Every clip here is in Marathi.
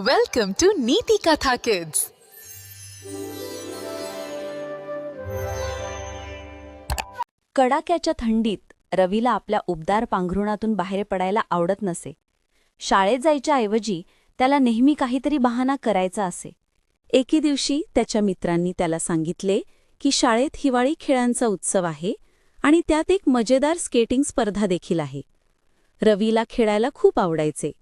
वेलकम टू नीति कथा किड्स कडाक्याच्या थंडीत रवीला आपल्या उबदार पांघरुणातून बाहेर पडायला आवडत नसे. शाळेत जायच्या ऐवजी त्याला नेहमी काहीतरी बहाणा करायचा असे. एके दिवशी त्याच्या मित्रांनी त्याला सांगितले की शाळेत हिवाळी खेळांचा उत्सव आहे आणि त्यात एक मजेदार स्केटिंग स्पर्धा देखील आहे. रवीला खेळायला खूप आवडायचे.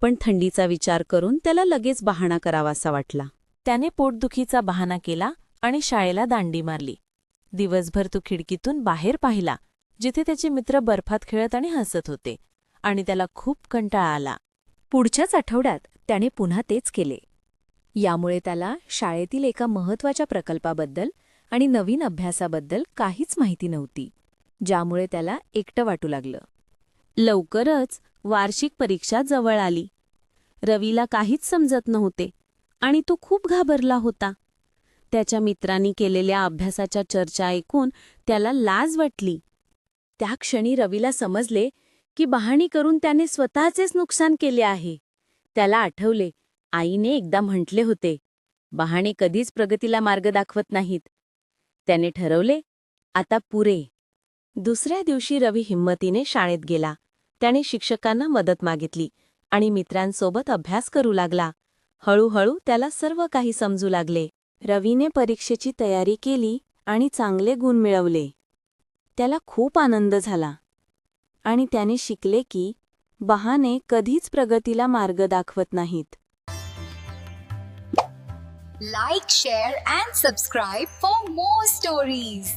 पण थंडीचा विचार करून त्याला लगेच बहाणा करावासा वाटला. त्याने पोटदुखीचा बहाणा केला आणि शाळेला दांडी मारली. दिवसभर तो खिडकीतून बाहेर पाहिला जिथे त्याचे मित्र बर्फात खेळत आणि हसत होते आणि त्याला खूप कंटाळा आला. पुढच्याच आठवड्यात त्याने पुन्हा तेच केले. यामुळे त्याला शाळेतील एका महत्त्वाच्या प्रकल्पाबद्दल आणि नवीन अभ्यासाबद्दल काहीच माहिती नव्हती ज्यामुळे त्याला एकटं वाटू लागलं. लवकरच वार्षिक परीक्षा जवळ आली. रवीला काहीच समजत नव्हते आणि तो खूप घाबरला होता. त्याच्या मित्रांनी केलेल्या अभ्यासाच्या चर्चा ऐकून त्याला लाज वाटली. त्या क्षणी रवीला समजले की बहाणी करून त्याने स्वतःचेच नुकसान केले आहे. त्याला आठवले आईने एकदा म्हटले होते बहाणे कधीच प्रगतीला मार्ग दाखवत नाहीत. त्याने ठरवले आता पुरे. दुसऱ्या दिवशी रवी हिंमतीने शाळेत गेला. त्याने शिक्षकांना मदत मागितली आणि मित्रांसोबत अभ्यास करू लागला. हळूहळू त्याला सर्व काही समजू लागले. रवीने परीक्षेची तयारी केली आणि चांगले गुण मिळवले. त्याला खूप आनंद झाला. आणि त्याने शिकले की बहाने कधीच प्रगतीला मार्ग दाखवत नाहीत. Like share and subscribe for more stories